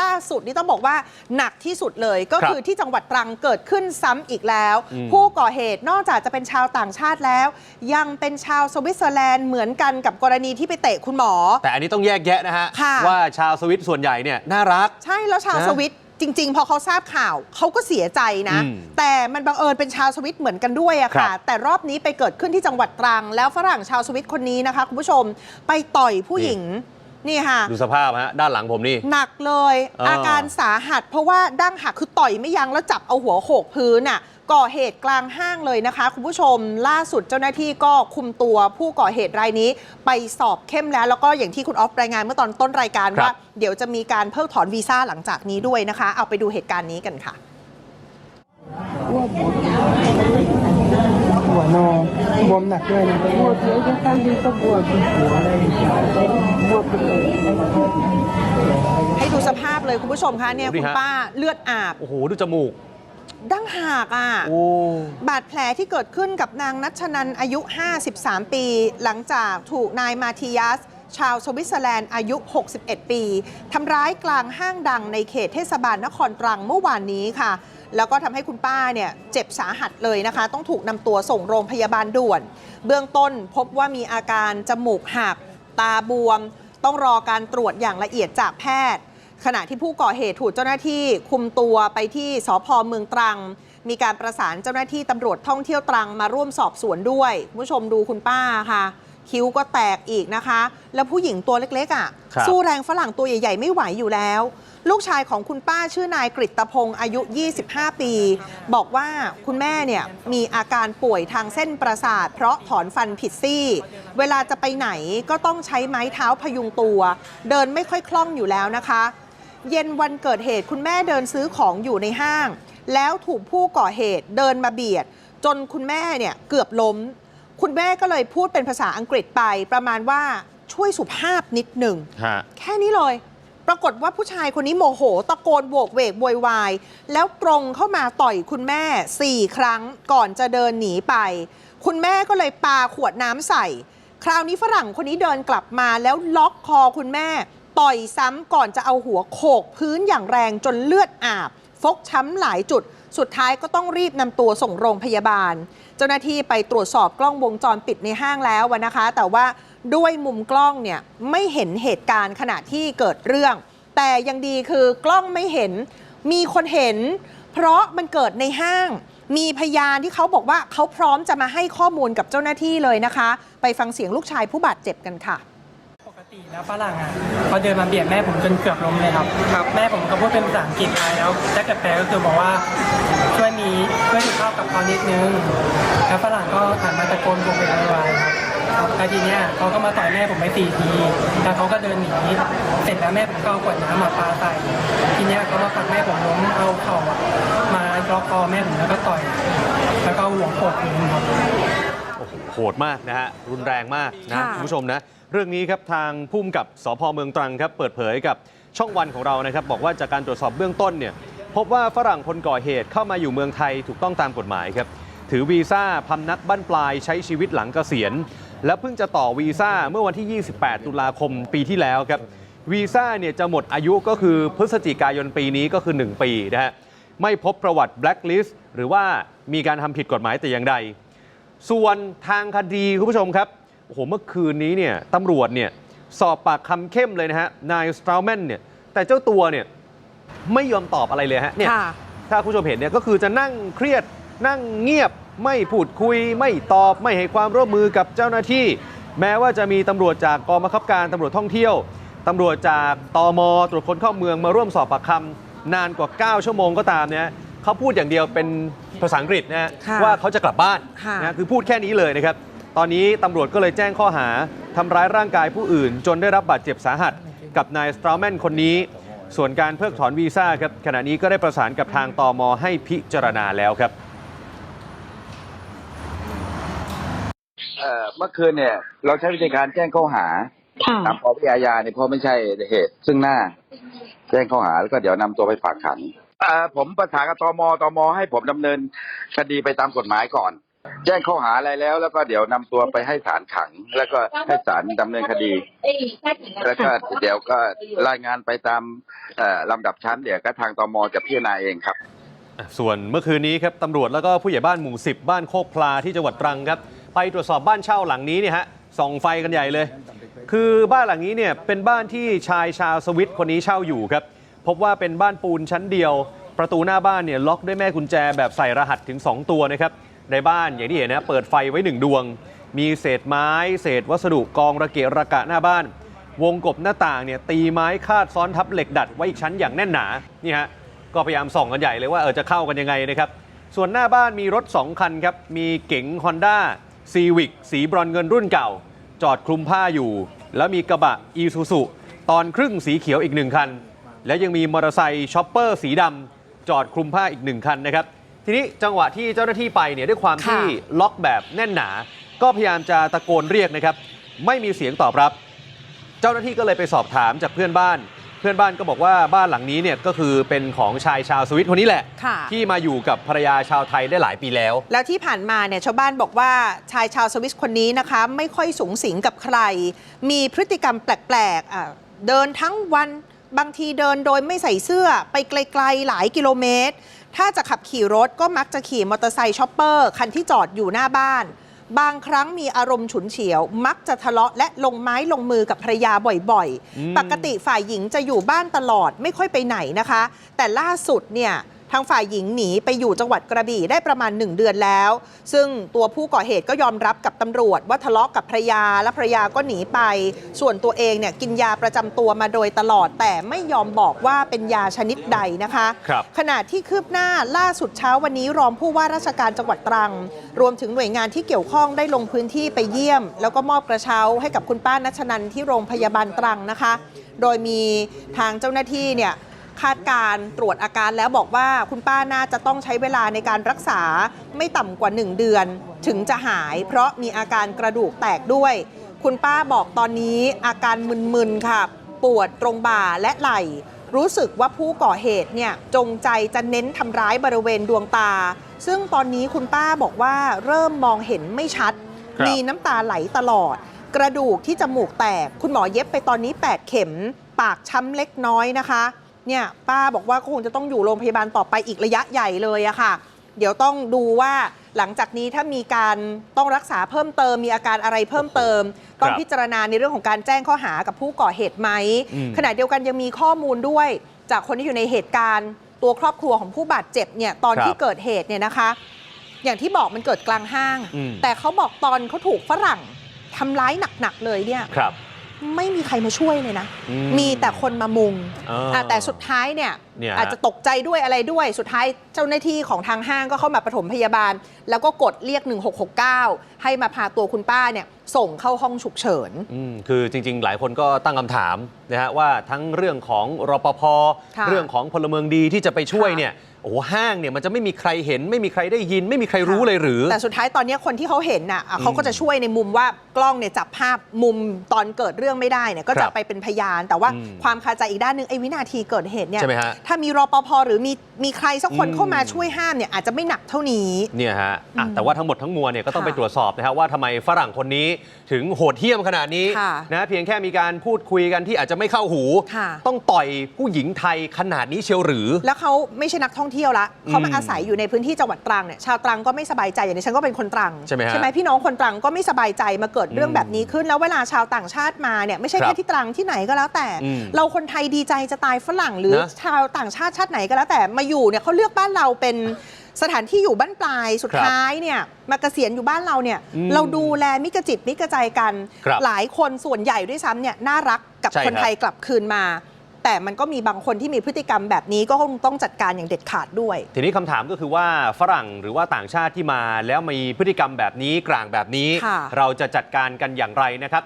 ล่าสุดนี่ต้องบอกว่าหนักที่สุดเลยก็ครับคือที่จังหวัดตรังเกิดขึ้นซ้ำอีกแล้ว อืม ผู้ก่อเหตุนอกจากจะเป็นชาวต่างชาติแล้ว ยังเป็นชาวสวิตเซอร์แลนด์เหมือนกันกับกรณีที่ไปเตะคุณหมอ แต่อันนี้ต้องแยกแยะนะฮะ ค่ะ ว่าชาวสวิตส่วนใหญ่เนี่ยน่ารัก ใช่แล้วชาวนะสวิตจริง ๆ พอเขาทราบข่าวเขาก็เสียใจนะ อืมแต่มันบังเอิญเป็นชาวสวิตเหมือนกันด้วยอะค่ะ ครับแต่รอบนี้ไปเกิดขึ้นที่จังหวัดตรัง แล้วฝรั่งชาวสวิตคนนี้นะคะคุณผู้ชมไปต่อยผู้หญิง นี่ค่ะ ดูสภาพฮะด้านหลังผมนี่ หนักเลยเออออาการสาหัส เพราะว่าดั้งหักคือต่อยไม่ยั้งแล้วจับเอาหัวโขกพื้นน่ะก่อเหตุกลางห้างเลยนะคะ คุณผู้ชมล่าสุดเจ้าหน้าที่ก็คุมตัวผู้ก่อเหตุรายนี้ ไปสอบเข้มแล้ว แล้วก็อย่างที่คุณออฟรายงานเมื่อตอนต้นรายการครับ ว่า เดี๋ยวจะมีการเพิกถอนวีซ่าหลังจากนี้ด้วยนะคะ เอาไปดูเหตุการณ์นี้กันค่ะหัว นอนบวมหนักด้วยนะบวมเยอะข้างนี้ก็บวมหัวอะไรบวมไปเลยให้ดูสภาพเลยคุณผู้ชมคะเนี่ยดูดิคุณฮะป้าเลือดอาบ โอ้โห ดูจมูก ดั้งหักอะโอ้บาดแผลที่เกิดขึ้นกับนางนัชนันอายุ 53 ปี หลังจากถูกนายมาทิยัส ชาวสวิตเซอร์แลนด์อายุ 61 ปีทำร้ายกลางห้างดังในเขตเทศบาลนครตรังเมื่อวานนี้ค่ะ แล้วก็ทำให้คุณป้าเนี่ยเจ็บสาหัสเลยนะคะ ต้องถูกนำตัวส่งโรงพยาบาลด่วน เบื้องต้นพบว่ามีอาการจมูกหัก ตาบวม ต้องรอการตรวจอย่างละเอียดจากแพทย์ ขณะที่ผู้ก่อเหตุถูกเจ้าหน้าที่คุมตัวไปที่สพเมืองตรังมีการประสานเจ้าหน้าที่ตำรวจท่องเที่ยวตรังมาร่วมสอบสวนด้วยคุณผู้ชมดูคุณป้าค่ะ คิ้วก็แตกอีกนะคะ แล้วผู้หญิงตัวเล็กๆอะ ครับสู้แรงฝรั่งตัวใหญ่ ๆ ไม่ไหวอยู่แล้ว ลูกชายของคุณป้าชื่อนายกฤตพงศ์อายุ 25 ปี บอกว่าคุณแม่เนี่ยมีอาการป่วยทางเส้นประสาท เพราะถอนฟันผิดซี่ เวลาจะไปไหนก็ต้องใช้ไม้เท้าพยุงตัว เดินไม่ค่อยคล่องอยู่แล้วนะคะ เย็นวันเกิดเหตุคุณแม่เดินซื้อของอยู่ในห้าง แล้วถูกผู้ก่อเหตุเดินมาเบียด จนคุณแม่เนี่ยเกือบล้ม คุณแม่ก็เลยพูดเป็นภาษาอังกฤษไปประมาณว่าช่วยสุภาพนิดหนึ่ง ฮะ แค่นี้เลย ปรากฏว่าผู้ชายคนนี้โมโห ตะโกนโวกเวกโวยวาย แล้วตรงเข้ามาต่อยคุณแม่4ครั้งก่อนจะเดินหนีไป คุณแม่ก็เลยปาขวดน้ำใส่ คราวนี้ฝรั่งคนนี้เดินกลับมาแล้วล็อกคอคุณแม่ ต่อยซ้ำก่อนจะเอาหัวโขกพื้นอย่างแรงจนเลือดอาบ ฟกช้ำหลายจุด สุดท้ายก็ต้องรีบนำตัวส่งโรงพยาบาล เจ้าหน้าที่ไปตรวจสอบกล้องวงจรปิดในห้างแล้วนะคะ แต่ว่าด้วยมุมกล้องเนี่ยไม่เห็นเหตุการณ์ขณะที่เกิดเรื่อง แต่ยังดีคือกล้องไม่เห็น มีคนเห็น เพราะมันเกิดในห้าง มีพยานที่เขาบอกว่าเขาพร้อมจะมาให้ข้อมูลกับเจ้าหน้าที่เลยนะคะ ไปฟังเสียงลูกชายผู้บาดเจ็บกันค่ะ ติแล้วฝรั่งอะเขาเดินมาเบียดแม่ผมจนเกือบล้มเลยครับครับแม่ผมก็พูดเป็นภาษาอังกฤษไปแล้วถ้าเกิดแปลก็คือบอกว่าช่วยมีช่วยดูข้าวกับเขานิดนึงแล้วฝรั่งก็หันมาตะโกนโวกเวกโวยวายครับครับแล้วทีเนี้ยเขาก็มาต่อยแม่ผมไปสี่ทีแล้วเขาก็เดินหนีเสร็จแล้วแม่ผมก็เอาขวดน้ำมาปาใส่ทีเนี้ยเขามาผลักแม่ผมล้มเอาเข่าอะมาล็อกคอแม่ผมแล้วก็ต่อย แล้วก็เอาหัวโขกพื้นครับโอ้โหโหดมากนะฮะรุนแรงมากนะค่ะคุณผู้ชมนะ เรื่องนี้ครับทางพุ่มกับสพเมืองตรังครับเปิดเผยกับช่องวันของเรานะครับ บอกว่าจากการตรวจสอบเบื้องต้นเนี่ยพบว่าฝรั่งคนก่อเหตุเข้ามาอยู่เมืองไทยถูกต้องตามกฎหมายครับถือวีซ่าพำนักบั้นปลายใช้ชีวิตหลังเกษียณ และเพิ่งจะต่อวีซ่าเมื่อวันที่ 28 ตุลาคมปีที่แล้วครับวีซ่าเนี่ยจะหมดอายุก็คือพฤศจิกายนปีนี้ก็คือ 1 ปีนะฮะไม่พบประวัติ blacklist หรือว่ามีการทำผิดกฎหมายแต่อย่างใด ส่วนทางคดีคุณผู้ชมครับ โอ้โหเมื่อคืนนี้เนี่ยตำรวจเนี่ยสอบปากคำเข้มเลยนะฮะนายสตราแมนเนี่ยแต่เจ้าตัวเนี่ยไม่ยอมตอบอะไรเลยฮะเนี่ยค่ะถ้าคุณผู้ชมเห็นเนี่ยก็คือจะนั่งเครียดนั่งเงียบไม่พูดคุย ไม่ตอบไม่ให้ความร่วมมือกับเจ้าหน้าที่ แม้ว่าจะมีตำรวจจากกองบังคับการตำรวจท่องเที่ยวตำรวจจากตมตรวจคนเข้าเมืองมาร่วมสอบปากคำนานกว่า 9 ชั่วโมงก็ตามเนี่ยเขาพูดอย่างเดียวเป็นภาษาอังกฤษนะฮะค่ะว่าเขาจะกลับบ้านค่ะนะคือพูดแค่นี้เลยนะครับ ตอนนี้ตำรวจก็เลยแจ้งข้อหาทำร้ายร่างกายผู้อื่น จนได้รับบาดเจ็บสาหัส กับนายสตราแมนคนนี้ ส่วนการเพิกถอนวีซ่าครับขณะนี้ก็ได้ประสานกับทางตอมให้พิจารณาแล้วครับเอ่อเมื่อคืนเนี่ยเราใช้วิธีการแจ้งข้อหาค่ะตามปวิอาญาเนี่ยเพราะไม่ใช่เหตุ ซึ่งหน้า แจ้งข้อหาแล้วก็เดี๋ยวนำตัวไปฝากขังเอ่อผมประสานกับตมตมให้ผมดำเนินคดีไปตามกฎหมายก่อน แจ้งข้อหาอะไรแล้ว แล้วก็เดี๋ยวนำตัวไปให้ศาลขัง แล้วก็ให้ศาลดำเนินคดี แล้วก็เดี๋ยวก็รายงานไปตามเอ่อลำดับชั้นเดี๋ยวก็ทางตมจะพิจารณาเองครับ ส่วนเมื่อคืนนี้ครับตำรวจแล้วก็ผู้ใหญ่บ้านหมู่10บ้านโคกพลาที่จังหวัดตรังครับ ไปตรวจสอบบ้านเช่าหลังนี้เนี่ยฮะส่องไฟกันใหญ่เลย คือบ้านหลังนี้เนี่ยเป็นบ้านที่ชายชาวสวิตคนนี้เช่าอยู่ครับ พบว่าเป็นบ้านปูนชั้นเดียว ประตูหน้าบ้านเนี่ยล็อกด้วยแม่กุญแจแบบใส่รหัสถึง 2 ตัวนะครับ ในบ้านอย่างที่เห็นนะเปิดไฟไว้หนึ่งดวง มีเศษไม้ เศษวัสดุกองระเกะระกะหน้าบ้าน วงกบหน้าต่างเนี่ยตีไม้คาดซ้อนทับเหล็กดัดไว้อีกชั้นอย่างแน่นหนานี่ฮะก็พยายามส่องกันใหญ่เลยว่าเออจะเข้ากันยังไงนะครับส่วนหน้าบ้านมีรถ 2 คันครับ มีเก๋ง Honda Civic สีบรอนเงินรุ่นเก่า จอดคลุมผ้าอยู่ แล้วมีกระบะ e s u s u ตอนครึ่งสีเขียวอีกหนึ่งคัน แล้วยังมีมอเตอร์ไซค์ช็อปเปอร์สีดำจอดคลุมผ้าอีกหนึ่งคันนะครับ ทีนี้จังหวะที่เจ้าหน้าที่ไปเนี่ยด้วยความที่ค่ะล็อกแบบแน่นหนา ก็พยายามจะตะโกนเรียกนะครับ ไม่มีเสียงตอบรับ เจ้าหน้าที่ก็เลยไปสอบถามจากเพื่อนบ้าน เพื่อนบ้านก็บอกว่าบ้านหลังนี้เนี่ยก็คือเป็นของชายชาวสวิตคนนี้แหละค่ะที่มาอยู่กับภรรยาชาวไทยได้หลายปีแล้ว แล้วที่ผ่านมาเนี่ยชาวบ้านบอกว่าชายชาวสวิสคนนี้นะคะ ไม่ค่อยสูงสิงกับใคร มีพฤติกรรมแปลกๆอะเดินทั้งวันบางทีเดินโดยไม่ใส่เสื้อไปไกล ๆ หลายกิโลเมตร ถ้าจะขับขี่รถก็มักจะขี่มอเตอร์ไซค์ช็อปเปอร์คันที่จอดอยู่หน้าบ้าน บางครั้งมีอารมณ์ฉุนเฉียว มักจะทะเลาะและลงไม้ลงมือกับภรรยาบ่อยอืมๆปกติฝ่ายหญิงจะอยู่บ้านตลอดไม่ค่อยไปไหนนะคะ แต่ล่าสุดเนี่ย ทางฝ่ายหญิงหนีไปอยู่จังหวัดกระบี่ได้ประมาณ 1 เดือนแล้ว ซึ่งตัวผู้ก่อเหตุก็ยอมรับกับตำรวจ ว่าทะเลาะกับภรรยาและภรรยาก็หนีไป ส่วนตัวเองเนี่ยกินยาประจำตัวมาโดยตลอด แต่ไม่ยอมบอกว่าเป็นยาชนิดใดนะคะครับขณะที่คืบหน้าล่าสุดเช้าวันนี้รองผู้ว่าราชการจังหวัดตรัง รวมถึงหน่วยงานที่เกี่ยวข้องได้ลงพื้นที่ไปเยี่ยม แล้วก็มอบกระเช้าให้กับคุณป้านัชนันที่โรงพยาบาลตรังนะคะ โดยมีทางเจ้าหน้าที่เนี่ย คาดการณ์ตรวจอาการแล้วบอกว่าคุณป้าน่าจะต้องใช้เวลาในการรักษาไม่ต่ำกว่า 1 เดือน ถึงจะหายเพราะมีอาการกระดูกแตกด้วย คุณป้าบอกตอนนี้อาการมึนๆค่ะ ปวดตรงบ่าและไหล่ รู้สึกว่าผู้ก่อเหตุเนี่ยจงใจจะเน้นทำร้ายบริเวณดวงตา ซึ่งตอนนี้คุณป้าบอกว่าเริ่มมองเห็นไม่ชัดครับมีน้ำตาไหลตลอด กระดูกที่จมูกแตก คุณหมอเย็บไปตอนนี้ 8 เข็ม ปากช้ำเล็กน้อยนะคะ เนี่ยป้าบอกว่าก็คงจะต้องอยู่โรงพยาบาลต่อไปอีกระยะใหญ่เลยอะค่ะ เดี๋ยวต้องดูว่าหลังจากนี้ถ้ามีการต้องรักษาเพิ่มเติม มีอาการอะไรเพิ่มเติม ต้องครับพิจารณาในเรื่องของการแจ้งข้อหากับผู้ก่อเหตุไหมอืมขณะเดียวกันยังมีข้อมูลด้วย จากคนที่อยู่ในเหตุการณ์ ตัวครอบครัวของผู้บาดเจ็บเนี่ยตอนครับที่เกิดเหตุเนี่ยนะคะ อย่างที่บอกมันเกิดกลางห้างอืมแต่เขาบอกตอนเขาถูกฝรั่งทำร้ายหนักๆเลยเนี่ยครับ ไม่มีใครมาช่วยเลยนะอืมมีแต่คนมามุงอ่าอะแต่สุดท้ายเนี่ยเนี่ยอาจจะตกใจด้วยอะไรด้วย สุดท้ายเจ้าหน้าที่ของทางห้างก็เข้ามาปฐมพยาบาล แล้วก็กดเรียก 1669 ให้มาพาตัวคุณป้าเนี่ยส่งเข้าห้องฉุกเฉินอืมคือจริง ๆ หลายคนก็ตั้งคำถามนะฮะว่าทั้งเรื่องของรปภค่ะเรื่องของพลเมืองดีที่จะไปช่วยค่ะเนี่ยโอ้โหห้างเนี่ยมันจะไม่มีใครเห็น ไม่มีใครได้ยิน ไม่มีใครรู้เลยหรือ แต่สุดท้ายตอนนี้คนที่เขาเห็นน่ะอะเขาก็จะช่วยในมุมว่ากล้องเนี่ยจับภาพมุมตอนเกิดเรื่องไม่ได้เนี่ยก็ครัจะบไปเป็นพยาน แต่ว่าอืมความคาใจอีกด้านหนึ่งไอ้วินาทีเกิดเหตุเนี่ยใช่ไหมฮะถ้ามีรปภหรือมีมีใครสักคนอืมเข้ามาช่วยห้ามเนี่ยอาจจะไม่หนักเท่านี้ เนี่ยฮะอะอืมแต่ว่าทั้งหมดทั้งมวลเนี่ยก็ต้องค่ะไปตรวจสอบนะครับว่าทำไมฝรั่งคนนี้ถึงโหดเหี้ยมขนาดนี้ค่ะนะเพียงแค่มีการพูดคุยกันที่อาจจะไม่เข้าหู ค่ะ ต้องต่อยผู้หญิงไทยขนาดนี้เชียวหรือ แล้วเขาไม่ใช่นักท่องเที่ยวละเขามาอืมอาศัยอยู่ในพื้นที่จังหวัดตรังเนี่ยชาวตรังก็ไม่สบายใจอย่างนี้ฉันก็เป็นคนตรังใช่ไหมฮะไหมพี่น้องคนตรังก็ไม่สบายใจมาเกิดเรื่องอืมแบบนี้ขึ้น แล้วเวลาชาวต่างชาติมาเนี่ยไม่ใช่ครับแค่ที่ตรังที่ไหนก็แล้วแต่ อืมเราคนไทยดีใจจะตายฝรั่งหรือนะ ชาวต่างชาติชาติไหนก็แล้วแต่มาอยู่เนี่ยเขาเลือกบ้านเราเป็นสถานที่อยู่บ้านปลายสุดครับท้ายเนี่ยมาเกษียณอยู่บ้านเราเนี่ยอืมเราดูแลมิกระจิตมิกระใจกัน ครับหลายคนส่วนใหญ่ด้วยซ้ำเนี่ยน่ารักกับใช่คนครับ ไทยกลับคืนมา แต่มันก็มีบางคนที่มีพฤติกรรมแบบนี้ก็คงต้องจัดการอย่างเด็ดขาดด้วย ทีนี้คำถามก็คือว่าฝรั่งหรือว่าต่างชาติที่มาแล้วมีพฤติกรรมแบบนี้กลางแบบนี้ ค่ะ เราจะจัดการกันอย่างไรนะครับ